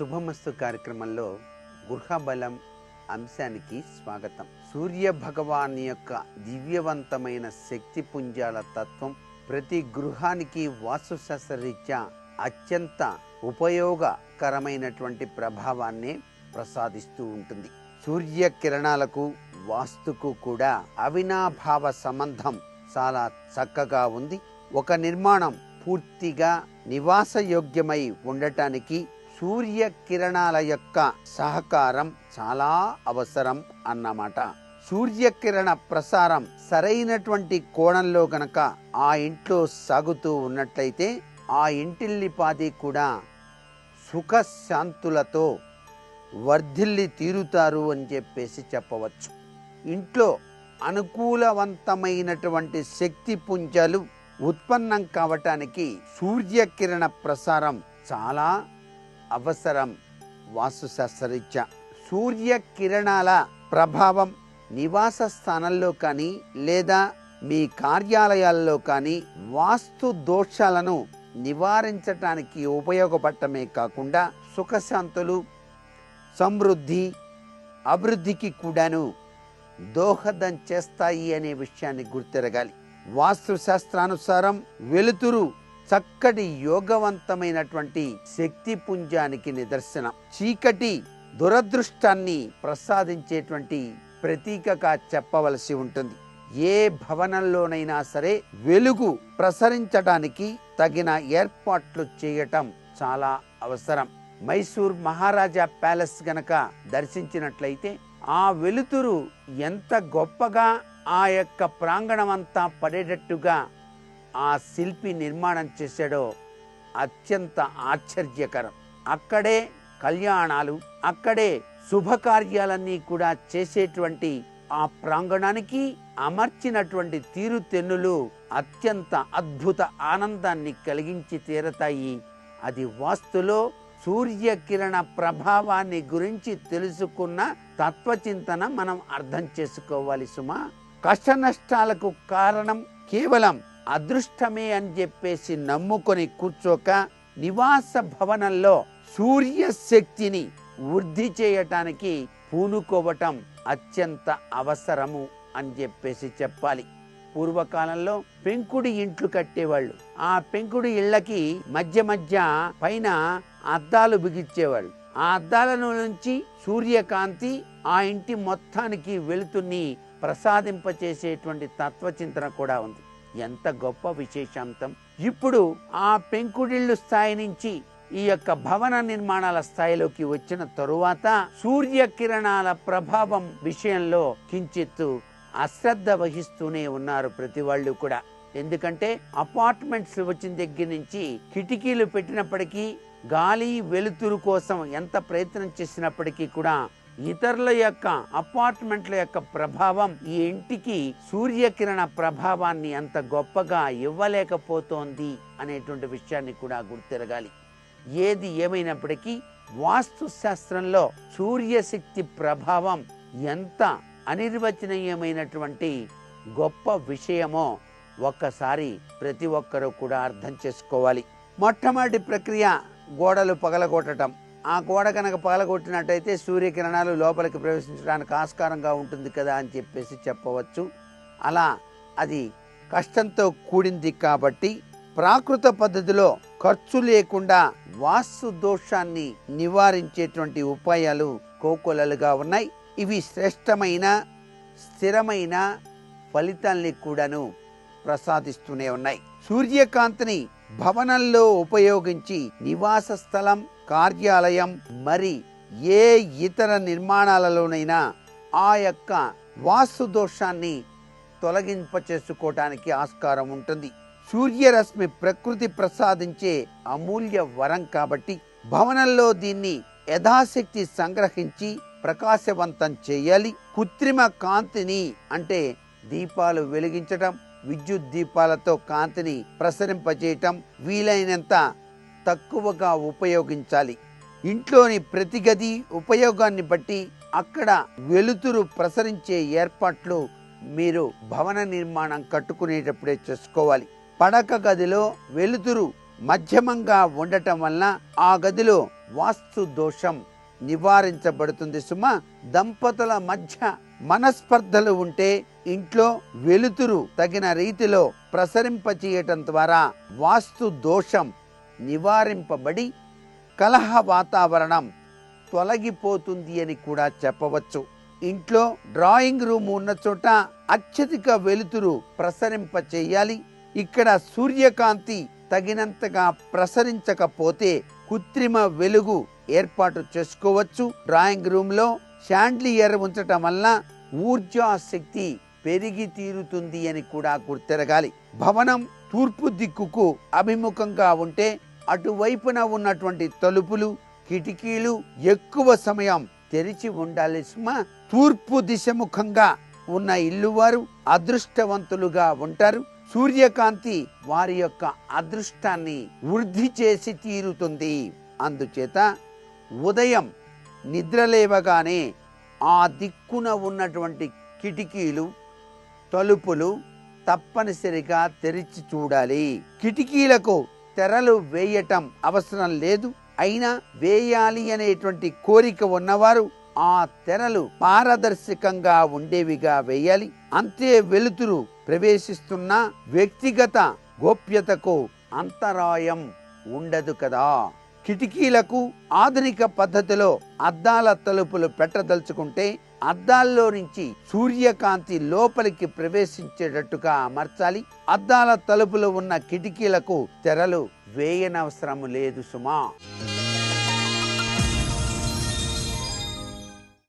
శుభమస్తు కార్యక్రమంలో గృహబలం అంశానికి స్వాగతం. సూర్య భగవాన్ యొక్క దివ్యవంతమైన శక్తి పుంజాల తత్వం ప్రతి గృహానికి వాస్తుశాస్త్రరీత్యా అత్యంత ఉపయోగకరమైనటువంటి ప్రభావాన్ని ప్రసాదిస్తూ ఉంటుంది. సూర్య కిరణాలకు వాస్తుకు కూడా అవినాభావ సంబంధం చాలా చక్కగా ఉంది. ఒక నిర్మాణం పూర్తిగా నివాసయోగ్యమై ఉండటానికి సూర్య కిరణాల యొక్క సహకారం చాలా అవసరం అన్నమాట. సూర్యకిరణ ప్రసారం సరైనటువంటి కోణంలో గనక ఆ ఇంట్లో సాగుతూ ఉన్నట్లయితే ఆ ఇంటిల్లిపాది కూడా సుఖశాంతులతో వర్ధిల్లి తీరుతారు అని చెప్పేసి చెప్పవచ్చు. ఇంట్లో అనుకూలవంతమైనటువంటి శక్తి పుంజాలు ఉత్పన్నం కావటానికి సూర్యకిరణ ప్రసారం చాలా అవసరం వాస్తుశాస్త్రరీత్యా. సూర్య కిరణాల ప్రభావం నివాస స్థానంలో కానీ లేదా మీ కార్యాలయాల్లో కానీ వాస్తు దోషాలను నివారించటానికి ఉపయోగపడటమే కాకుండా సుఖశాంతులు సమృద్ధి అభివృద్ధికి కూడాను దోహదం చేస్తాయి అనే విషయాన్ని గుర్తిరగాలి. వాస్తు శాస్త్రానుసారం వెలుతురు చక్కటి యోగవంతమైనటువంటి శక్తి పుంజానికి నిదర్శనం. చీకటి దురదృష్టాన్ని ప్రసాదించేటువంటి ప్రతీకగా చెప్పవలసి ఉంటుంది. ఏ భవనంలోనైనా సరే వెలుగు ప్రసరించడానికి తగిన ఏర్పాట్లు చేయటం చాలా అవసరం. మైసూర్ మహారాజా ప్యాలెస్ గనక దర్శించినట్లయితే ఆ వెలుతురు ఎంత గొప్పగా ఆ యొక్క ప్రాంగణమంతా పడేటట్టుగా ఆ శిల్పి నిర్మాణం చేశాడో అత్యంత ఆశ్చర్యకరం. అక్కడే కళ్యాణాలు అక్కడే శుభకార్యాలన్నీ కూడా చేసేటువంటి ఆ ప్రాంగణానికి అమర్చినటువంటి తీరుతెన్నులు అత్యంత అద్భుత ఆనందాన్ని కలిగించి తీరతాయి. అది వాస్తులో సూర్యకిరణ ప్రభావాన్ని గురించి తెలుసుకున్న తత్వచింతన మనం అర్థం చేసుకోవాలి సుమా. కష్ట నష్టాలకు కారణం కేవలం అదృష్టమే అని చెప్పేసి నమ్ముకొని కూర్చోక నివాస భవనంలో సూర్య శక్తిని వృద్ధి చేయటానికి పూనుకోవటం అత్యంత అవసరము అని చెప్పేసి చెప్పాలి. పూర్వకాలంలో పెంకుడి ఇంట్లు కట్టేవాళ్ళు. ఆ పెంకుడి ఇళ్ళకి మధ్య మధ్య పైన అద్దాలు బిగించేవాళ్ళు. ఆ అద్దాల నుంచి సూర్యకాంతి ఆ ఇంటి మొత్తానికి వెళుతుని ప్రసాదింపచేసేటువంటి తత్వచింతన కూడా ఉంది. ఎంత గొప్ప విశేషాంతం. ఇప్పుడు ఆ పెంకుడిళ్ళు స్థాయి నుంచి ఈ యొక్క భవన నిర్మాణాల స్థాయిలోకి వచ్చిన తరువాత సూర్యకిరణాల ప్రభావం విషయంలో కించిత్తు అశ్రద్ధ వహిస్తూనే ఉన్నారు ప్రతి వాళ్ళు కూడా. ఎందుకంటే అపార్ట్మెంట్స్ వచ్చిన దగ్గర నుంచి కిటికీలు పెట్టినప్పటికీ గాలి వెలుతురు కోసం ఎంత ప్రయత్నం చేసినప్పటికీ కూడా ఇతరుల యొక్క అపార్ట్మెంట్ల యొక్క ప్రభావం ఈ ఇంటికి సూర్యకిరణ ప్రభావాన్ని అంత గొప్పగా ఇవ్వలేకపోతోంది అనేటువంటి విషయాన్ని కూడా గుర్తిరగాలి. ఏది ఏమైనప్పటికీ వాస్తు శాస్త్రంలో సూర్యశక్తి ప్రభావం ఎంత అనిర్వచనీయమైనటువంటి గొప్ప విషయమో ఒక్కసారి ప్రతి ఒక్కరూ కూడా అర్థం చేసుకోవాలి. మొట్టమొదటి ప్రక్రియ గోడలు పగలగొట్టడం ఆ గోడ కనుక పగలగొట్టినట్టయితే సూర్యకిరణాలు లోపలికి ప్రవేశించడానికి ఆస్కారంగా ఉంటుంది కదా అని చెప్పేసి చెప్పవచ్చు. అలా అది కష్టంతో కూడింది కాబట్టి ప్రాకృత పద్ధతిలో ఖర్చు లేకుండా వాస్తు దోషాన్ని నివారించేటువంటి ఉపాయాలు కోకొలలుగా ఉన్నాయి. ఇవి శ్రేష్టమైన స్థిరమైన ఫలితాల్ని కూడాను ప్రసాదిస్తూనే ఉన్నాయి. సూర్యకాంతిని భవనంలో ఉపయోగించి నివాస స్థలం కార్యాలయం మరి ఏ ఇతర నిర్మాణాలలోనైనా ఆ యొక్క వాస్తు దోషాన్ని తొలగింప చేసుకోవటానికి ఆస్కారం ఉంటుంది. సూర్యరశ్మి ప్రకృతి ప్రసాదించే అమూల్య వరం కాబట్టి భవనంలో దీన్ని యథాశక్తి సంగ్రహించి ప్రకాశవంతం చేయాలి. కృత్రిమ కాంతిని అంటే దీపాలు వెలిగించటం విద్యుత్ దీపాలతో కాంతిని ప్రసరింపజేయటం వీలైనంత తక్కువగా ఉపయోగించాలి. ఇంట్లోని ప్రతి గది ఉపయోగాన్ని బట్టి అక్కడ వెలుతురు ప్రసరించే ఏర్పాట్లు మీరు భవన నిర్మాణం కట్టుకునేటప్పుడే చేసుకోవాలి. పడక గదిలో వెలుతురు మధ్యమంగా ఉండటం వలన ఆ గదిలో వాస్తు దోషం నివారించబడుతుంది సుమ. దంపతుల మధ్య మనస్పర్ధలు ఉంటే ఇంట్లో వెలుతురు తగిన రీతిలో ప్రసరింపచేయటం ద్వారా వాస్తు దోషం నివారింపబడి కలహ వాతావరణం తొలగిపోతుంది అని కూడా చెప్పవచ్చు. ఇంట్లో డ్రాయింగ్ రూమ్ ఉన్న చోట అత్యధిక వెలుతురు ప్రసరింప చేయాలి. ఇక్కడ సూర్యకాంతి తగినంతగా ప్రసరించకపోతే కృత్రిమ వెలుగు ఏర్పాటు చేసుకోవచ్చు. డ్రాయింగ్ రూమ్లో షాండ్లియర్ ఉంచటం వల్ల ఊర్జా శక్తి పెరిగి తీరుతుంది అని కూడా గుర్తెరగాలి. భవనం తూర్పు దిక్కుకు అభిముఖంగా ఉంటే అటువైపున ఉన్నటువంటి తలుపులు కిటికీలు ఎక్కువ సమయం తెరిచి ఉండాలి సుమా తూర్పు దిశముఖంగా ఉన్న ఇల్లు వారు అదృష్టవంతులుగా ఉంటారు. సూర్యకాంతి వారి యొక్క అదృష్టాన్ని వృద్ధి చేసి తీరుతుంది. అందుచేత ఉదయం నిద్రలేవగానే ఆ దిక్కున ఉన్నటువంటి కిటికీలు తలుపులు తప్పనిసరిగా తెరిచి చూడాలి. కిటికీలకు తెరలు వేయటం అవసరం లేదు. అయినా వేయాలి అనేటువంటి కోరిక ఉన్నవారు ఆ తెరలు పారదర్శకంగా ఉండేవిగా వేయాలి. అంతే వెలుతురు ప్రవేశిస్తున్న వ్యక్తిగత గోప్యతకు అంతరాయం ఉండదు కదా. కిటికీలకు ఆధునిక పద్ధతిలో అద్దాల తలుపులు పెట్టదలుచుకుంటే అద్దాల్లో నుంచి సూర్యకాంతి లోపలికి ప్రవేశించేటట్టుగా అమర్చాలి. అద్దాల తలుపులు ఉన్న కిటికీలకు తెరలు వేయనవసరం లేదు సుమా.